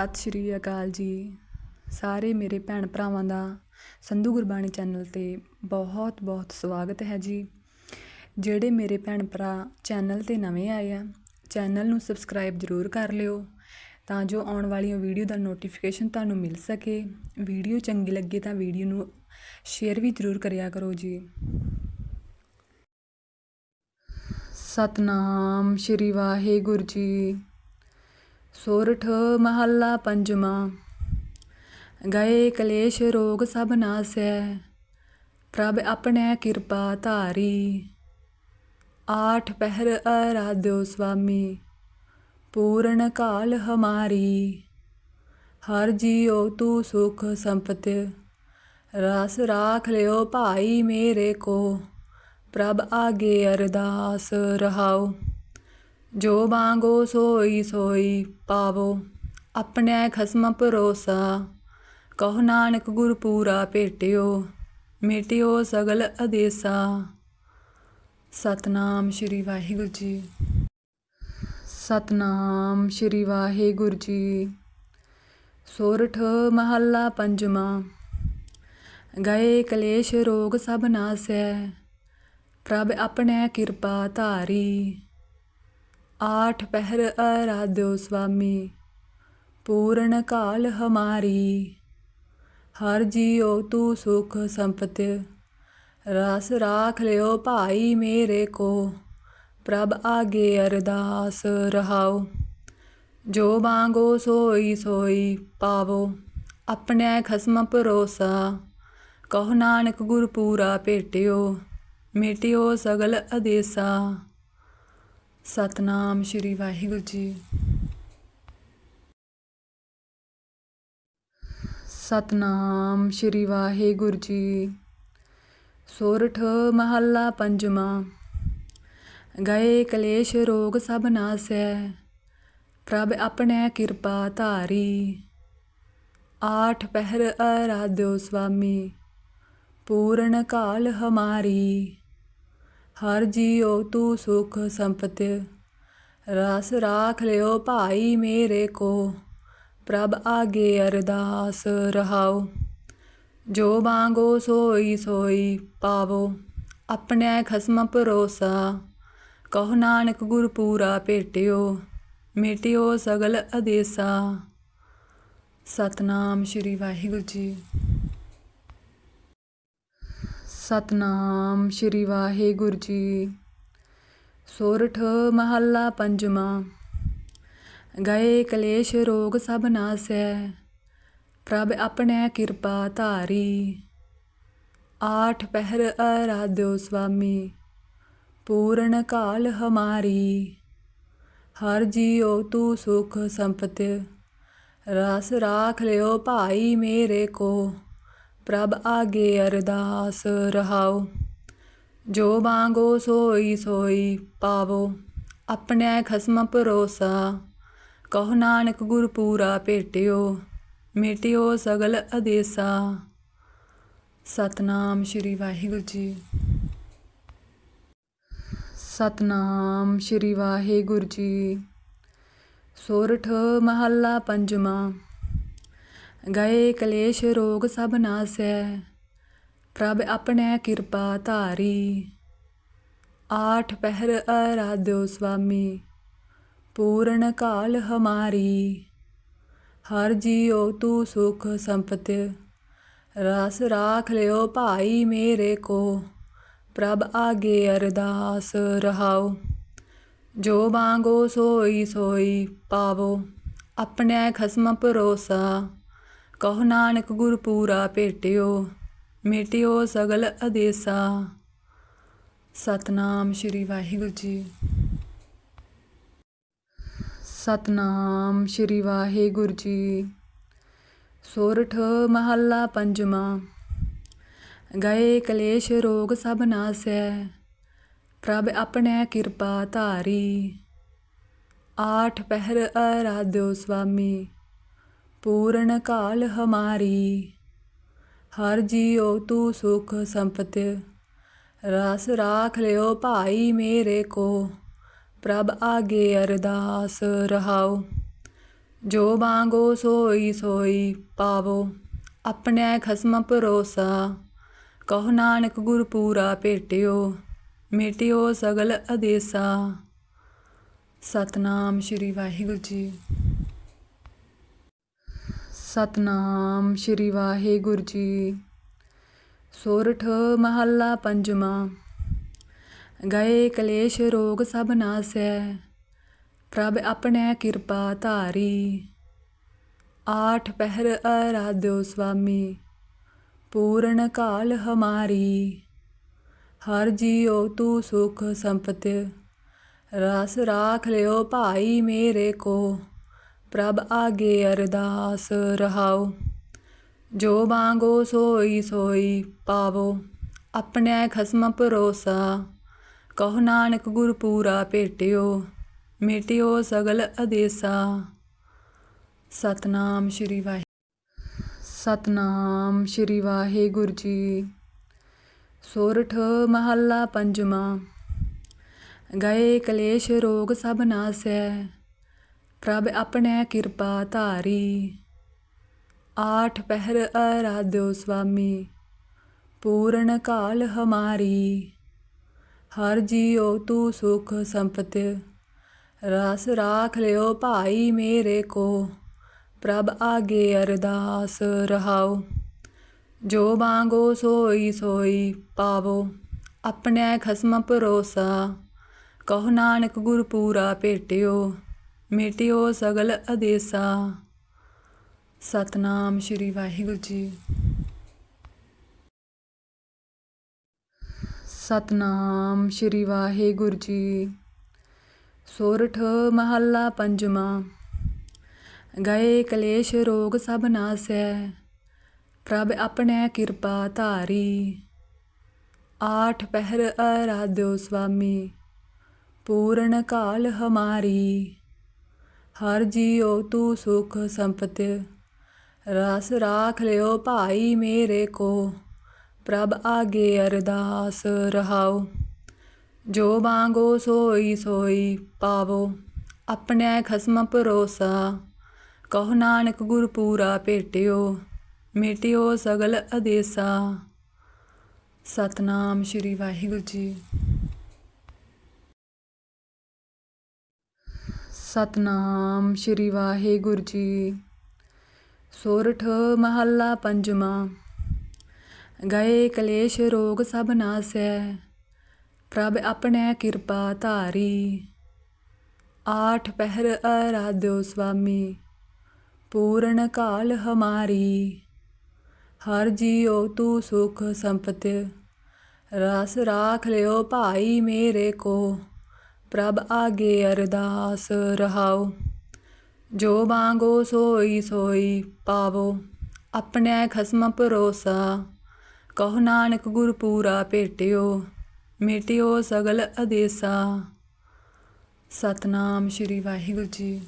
ਸਤਿ ਸ਼੍ਰੀ ਅਕਾਲ ਜੀ। ਸਾਰੇ ਮੇਰੇ ਭੈਣ ਭਰਾਵਾਂ ਦਾ ਸੰਧੂ ਗੁਰਬਾਣੀ ਚੈਨਲ ਤੇ ਬਹੁਤ ਬਹੁਤ ਸਵਾਗਤ ਹੈ ਜੀ। ਜਿਹੜੇ ਮੇਰੇ ਭੈਣ ਭਰਾ ਚੈਨਲ ਤੇ ਨਵੇਂ ਆਏ ਆ, ਚੈਨਲ ਨੂੰ ਸਬਸਕ੍ਰਾਈਬ ਜ਼ਰੂਰ ਕਰ ਲਿਓ ਤਾਂ ਜੋ ਆਉਣ ਵਾਲੀਆਂ ਵੀਡੀਓ ਦਾ ਨੋਟੀਫਿਕੇਸ਼ਨ ਤੁਹਾਨੂੰ ਮਿਲ ਸਕੇ। ਵੀਡੀਓ ਚੰਗੀ ਲੱਗੇ ਤਾਂ ਵੀਡੀਓ ਨੂੰ ਸ਼ੇਅਰ ਵੀ ਜ਼ਰੂਰ ਕਰਿਆ ਕਰੋ ਜੀ। ਸਤਨਾਮ ਸ਼੍ਰੀ ਵਾਹਿਗੁਰੂ ਜੀ। ਸੋਰਠ ਮਹੱਲਾ ਪੰਜਵਾਂ। ਗਏ ਕਲੇਸ਼ ਰੋਗ ਸਭ ਨਾਸੈ, ਪ੍ਰਭ ਆਪਣੇ ਕਿਰਪਾ ਧਾਰੀ। ਆਠ ਪਹਿਰ ਅਰਾਧਿਓ ਸੁਆਮੀ ਪੂਰਨ ਕਾਲ ਹਮਾਰੀ। ਹਰ ਜੀਉ ਤੂੰ ਸੁਖ ਸੰਪਤਿ, ਰਸ ਰਾਖ ਲਿਓ ਭਾਈ ਮੇਰੇ ਕੋ, ਪ੍ਰਭ ਆਗੇ ਅਰਦਾਸ ਰਹਾਓ ਜੋ ਮੰਗੋ ਸੋਈ ਸੋਈ ਪਾਵੋ, ਆਪਣੇ ਖਸਮ ਭਰੋਸਾ। ਕਹੋ ਨਾਨਕ ਗੁਰ ਪੂਰਾ ਭੇਟਿਓ, ਮਿਟਿਓ ਸਗਲ ਅਦੇਸਾ। ਸਤਨਾਮ ਸ਼੍ਰੀ ਵਾਹਿਗੁਰੂ ਜੀ। ਸਤਨਾਮ ਸ਼੍ਰੀ ਵਾਹਿਗੁਰੂ ਜੀ। ਸੋਰਠ ਮਹੱਲਾ ਪੰਜਵਾਂ। ਗਏ ਕਲੇਸ਼ ਰੋਗ ਸਭ ਨਾਸੈ, ਪ੍ਰਭ ਆਪਣੇ ਕਿਰਪਾ ਧਾਰੀ। ਆਠ ਪਹਿਰ ਅਰਾਧਿਓ ਸੁਆਮੀ ਪੂਰਨ ਕਾਲ ਹਮਾਰੀ। ਹਰ ਜੀਉ ਤੂੰ ਸੁਖ ਸੰਪਤਿ, ਰਸ ਰਾਖ ਲਿਓ ਭਾਈ ਮੇਰੇ ਕੋ। ਪ੍ਰਭ ਆਗੇ ਅਰਦਾਸ ਰਹਾਓ, ਜੋ ਮੰਗੋ ਸੋਈ ਸੋਈ ਪਾਵੋ, ਆਪਣੇ ਖਸਮ ਭਰੋਸਾ। ਕਹੋ ਨਾਨਕ ਗੁਰ ਪੂਰਾ ਭੇਟਿਓ, ਮਿਟਿਓ ਸਗਲ ਅਦੇਸਾ। ਸਤਨਾਮ ਸ਼੍ਰੀ ਵਾਹਿਗੁਰੂ ਜੀ। ਸਤਨਾਮ ਸ਼੍ਰੀ ਵਾਹਿਗੁਰੂ ਜੀ। ਸੋਰਠ ਮਹੱਲਾ ਪੰਜਵਾਂ। ਗਏ ਕਲੇਸ਼ ਰੋਗ ਸਭ ਨਾਸੈ। ਪ੍ਰਭ ਆਪਣੇ ਕਿਰਪਾ ਧਾਰੀ। ਆਠ ਪਹਿਰ ਅਰਾਧਿਓ ਸੁਆਮੀ ਪੂਰਨ ਕਾਲ ਹਮਾਰੀ। ਹਰ ਜੀਉ ਤੂੰ ਸੁਖ ਸੰਪਤਿ। ਰਸ ਰਾਖ ਲਿਓ ਭਾਈ ਮੇਰੇ ਕੋ। ਪ੍ਰਭ ਆਗੇ ਅਰਦਾਸ ਰਹਾਓ। ਜੋ ਮੰਗੋ ਸੋਈ ਸੋਈ ਪਾਵੋ, ਆਪਣੇ ਖਸਮ ਭਰੋਸਾ। ਕਹੋ ਨਾਨਕ ਗੁਰ ਪੂਰਾ ਭੇਟਿਓ, ਮਿਟਿਓ ਸਗਲ ਅਦੇਸਾ। ਸਤਨਾਮ ਸ਼੍ਰੀ ਵਾਹਿਗੁਰੂ ਜੀ। ਸਤਨਾਮ ਸ਼੍ਰੀ ਵਾਹਿਗੁਰੂ ਜੀ। ਸੋਰਠ ਮਹੱਲਾ ਪੰਜਵਾਂ। ਗਏ ਕਲੇਸ਼ ਰੋਗ ਸਭ ਨਾਸੈ। ਪ੍ਰਭ ਆਪਣੇ ਕਿਰਪਾ ਧਾਰੀ। ਆਠ ਪਹਿਰ ਅਰਾਧਿਓ ਸੁਆਮੀ ਪੂਰਨ ਕਾਲ ਹਮਾਰੀ। ਹਰ ਜੀਉ ਤੂੰ ਸੁਖ ਸੰਪਤਿ, ਰਸ ਰਾਖ ਲਿਓ ਭਾਈ ਮੇਰੇ ਕੋ। ਪ੍ਰਭ ਆਗੇ ਅਰਦਾਸ ਰਹਾਓ। ਜੋ ਮੰਗੋ ਸੋਈ ਸੋਈ ਪਾਵੋ, ਆਪਣੇ ਖਸਮ ਭਰੋਸਾ। ਕਹੋ ਨਾਨਕ ਗੁਰ ਪੂਰਾ ਭੇਟਿਓ, ਮਿਟਿਓ ਸਗਲ ਅਦੇਸਾ। ਸਤਨਾਮ ਸ਼੍ਰੀ ਵਾਹਿਗੁਰੂ ਜੀ। ਸਤਨਾਮ ਸ਼੍ਰੀ ਵਾਹਿਗੁਰੂ ਜੀ। ਸੋਰਠ ਮਹੱਲਾ ਪੰਜਵਾਂ। ਗਏ ਕਲੇਸ਼ ਰੋਗ ਸਭ ਨਾਸੈ, ਪ੍ਰਭ ਆਪਣੇ ਕਿਰਪਾ ਧਾਰੀ। ਆਠ ਪਹਿਰ ਅਰਾਧਿਓ ਸੁਆਮੀ ਪੂਰਨ ਕਾਲ ਹਮਾਰੀ। ਹਰ ਜੀਉ ਤੂੰ ਸੁਖ ਸੰਪਤਿ, ਰਸ ਰਾਖ ਲਿਓ ਭਾਈ ਮੇਰੇ ਕੋ। ਪ੍ਰਭ ਆਗੇ ਅਰਦਾਸ ਰਹਾਓ, ਜੋ ਮੰਗੋ ਸੋਈ ਸੋਈ ਪਾਵੋ, ਆਪਣੇ ਖਸਮ ਭਰੋਸਾ। ਕਹੋ ਨਾਨਕ ਗੁਰ ਪੂਰਾ ਭੇਟਿਓ, ਮਿਟਿਓ ਸਗਲ ਅਦੇਸਾ। ਸਤਨਾਮ ਸ਼੍ਰੀ ਵਾਹਿਗੁਰੂ ਜੀ। ਸਤਨਾਮ ਸ਼੍ਰੀ ਵਾਹਿਗੁਰੂ ਜੀ। ਸੋਰਠ ਮਹੱਲਾ ਪੰਜਵਾਂ। ਗਏ ਕਲੇਸ਼ ਰੋਗ ਸਭ ਨਾਸੈ, ਪ੍ਰਭ ਆਪਣੇ ਕਿਰਪਾ ਧਾਰੀ। ਆਠ ਪਹਿਰ ਅਰਾਧਿਓ ਸੁਆਮੀ ਪੂਰਨ ਕਾਲ ਹਮਾਰੀ। ਹਰ ਜੀਉ ਤੂੰ ਸੁਖ ਸੰਪਤਿ। ਰਸ ਰਾਖ ਲਿਓ ਭਾਈ ਮੇਰੇ ਕੋ। ਪ੍ਰਭ ਆਗੇ ਅਰਦਾਸ ਰਹਾਓ। ਜੋ ਬਾਂਗੋ ਸੋਈ ਸੋਈ ਪਾਵੋ। ਆਪਣੇ ਖਸਮ ਭਰੋਸਾ। ਕਹੋ ਨਾਨਕ ਗੁਰ ਪੂਰਾ ਭੇਟਿਓ। ਮਿਟਿਓ ਸਗਲ ਅਦੇਸਾ। ਸਤਨਾਮ ਸ਼੍ਰੀ ਵਾਹਿਗੁਰੂ ਜੀ। ਸਤਨਾਮ ਸ਼੍ਰੀ ਵਾਹਿਗੁਰੂ ਜੀ। ਸੋਰਠ ਮਹੱਲਾ ਪੰਜਵਾਂ। ਗਏ ਕਲੇਸ਼ ਰੋਗ ਸਭ ਨਾਸੈ। ਪ੍ਰਭ ਆਪਣੇ ਕਿਰਪਾ ਧਾਰੀ। ਆਠ ਪਹਿਰ ਆਰਾਧਿਓ ਸੁਆਮੀ ਪੂਰਨ ਕਾਲ ਹਮਾਰੀ। ਹਰ ਜੀਉ ਤੂੰ ਸੁਖ ਸੰਪਤਿ। ਰਸ ਰਾਖ ਲਿਓ ਭਾਈ ਮੇਰੇ ਕੋ। ਪ੍ਰਭ ਆਗੇ ਅਰਦਾਸ ਰਹਾਉ ਜੋ ਬਾਂਗੋ ਸੋਈ ਸੋਈ ਪਾਵੋ, ਆਪਣੇ ਖਸਮ ਭਰੋਸਾ। ਕਹੋ ਨਾਨਕ ਗੁਰ ਪੂਰਾ ਭੇਟਿਓ, ਮਿਟਿਓ ਸਗਲ ਅਦੇਸਾ। ਸਤਨਾਮ ਸ਼੍ਰੀ ਵਾਹਿ ਸਤਨਾਮ ਸ਼੍ਰੀ ਵਾਹਿਗੁਰੂ ਜੀ। ਸੋਰਠ ਮਹੱਲਾ ਪੰਜਵਾਂ। ਗਏ ਕਲੇਸ਼ ਰੋਗ ਸਭ ਨਾਸੈ। ਪ੍ਰਭ ਆਪਣੇ ਕਿਰਪਾ ਧਾਰੀ। ਆਠ ਪਹਿਰ ਆਰਾਧਿਓ ਸੁਆਮੀ, ਪੂਰਨ ਕਾਲ ਹਮਾਰੀ। ਹਰ ਜੀਉ ਤੂੰ ਸੁਖ ਸੰਪਤਿ, ਰਸ ਰਾਖ ਲਿਓ ਭਾਈ ਮੇਰੇ ਕੋ। ਪ੍ਰਭ ਆਗੇ ਅਰਦਾਸ ਰਹਾਓ, ਜੋ ਬਾਂਗੋ ਸੋਈ ਸੋਈ ਪਾਵੋ, ਆਪਣੇ ਖਸਮ ਭਰੋਸਾ। ਕਹੋ ਨਾਨਕ ਗੁਰ ਪੂਰਾ ਭੇਟਿਓ ਮਿਟਿਓ ਸਗਲ ਅਦੇਸਾ। ਸਤਨਾਮ ਸ਼੍ਰੀ ਵਾਹਿਗੁਰੂ ਜੀ। ਸਤਨਾਮ ਸ਼੍ਰੀ ਵਾਹਿਗੁਰੂ ਜੀ। ਸੋਰਠ ਮਹੱਲਾ ਪੰਜਵਾਂ। ਗਏ ਕਲੇਸ਼ ਰੋਗ ਸਭ ਨਾਸੈ। ਪ੍ਰਭ ਆਪਣੇ ਕਿਰਪਾ ਧਾਰੀ। ਆਠ ਪਹਿਰ ਆਰਾਧਿਓ ਸੁਆਮੀ ਪੂਰਨ ਕਾਲ ਹਮਾਰੀ। ਹਰ ਜੀਉ ਤੂੰ ਸੁਖ ਸੰਪਤਿ। ਰਸ ਰਾਖ ਲਿਓ ਭਾਈ ਮੇਰੇ ਕੋ। ਪ੍ਰਭ ਆਗੇ ਅਰਦਾਸ ਰਹਾਓ। ਜੋ ਬਾਂਗੋ ਸੋਈ ਸੋਈ ਪਾਵੋ। ਆਪਣੇ ਖਸਮ ਭਰੋਸਾ। ਕਹੋ ਨਾਨਕ ਗੁਰ ਪੂਰਾ ਭੇਟਿਓ। ਮਿਟਿਓ ਸਗਲ ਅਦੇਸਾ। ਸਤਨਾਮ ਸ਼੍ਰੀ ਵਾਹਿਗੁਰੂ ਜੀ। ਸਤਨਾਮ ਸ਼੍ਰੀ ਵਾਹਿਗੁਰੂ ਜੀ। ਸੋਰਠ ਮਹੱਲਾ ਪੰਜਵਾਂ। ਗਏ ਕਲੇਸ਼ ਰੋਗ ਸਭ ਨਾਸੈ। ਪ੍ਰਭ ਆਪਣੇ ਕਿਰਪਾ ਧਾਰੀ। ਆਠ ਪਹਿਰ ਆਰਾਧਿਓ ਸੁਆਮੀ ਪੂਰਨ ਕਾਲ ਹਮਾਰੀ। ਹਰ ਜੀਉ ਤੂੰ ਸੁਖ ਸੰਪਤਿ। ਰਸ ਰਾਖ ਲਿਓ ਭਾਈ ਮੇਰੇ ਕੋ। ਪ੍ਰਭ ਆਗੇ ਅਰਦਾਸ ਰਹਾਉ ਜੋ ਬਾਂਗੋ ਸੋਈ ਸੋਈ ਪਾਵੋ, ਆਪਣੇ ਖਸਮ ਭਰੋਸਾ। ਕਹੋ ਨਾਨਕ ਗੁਰ ਪੂਰਾ ਭੇਟਿਓ, ਮਿਟਿਓ ਸਗਲ ਅਦੇਸਾ। ਸਤਨਾਮ ਸ਼੍ਰੀ ਵਾਹਿਗੁਰੂ ਜੀ।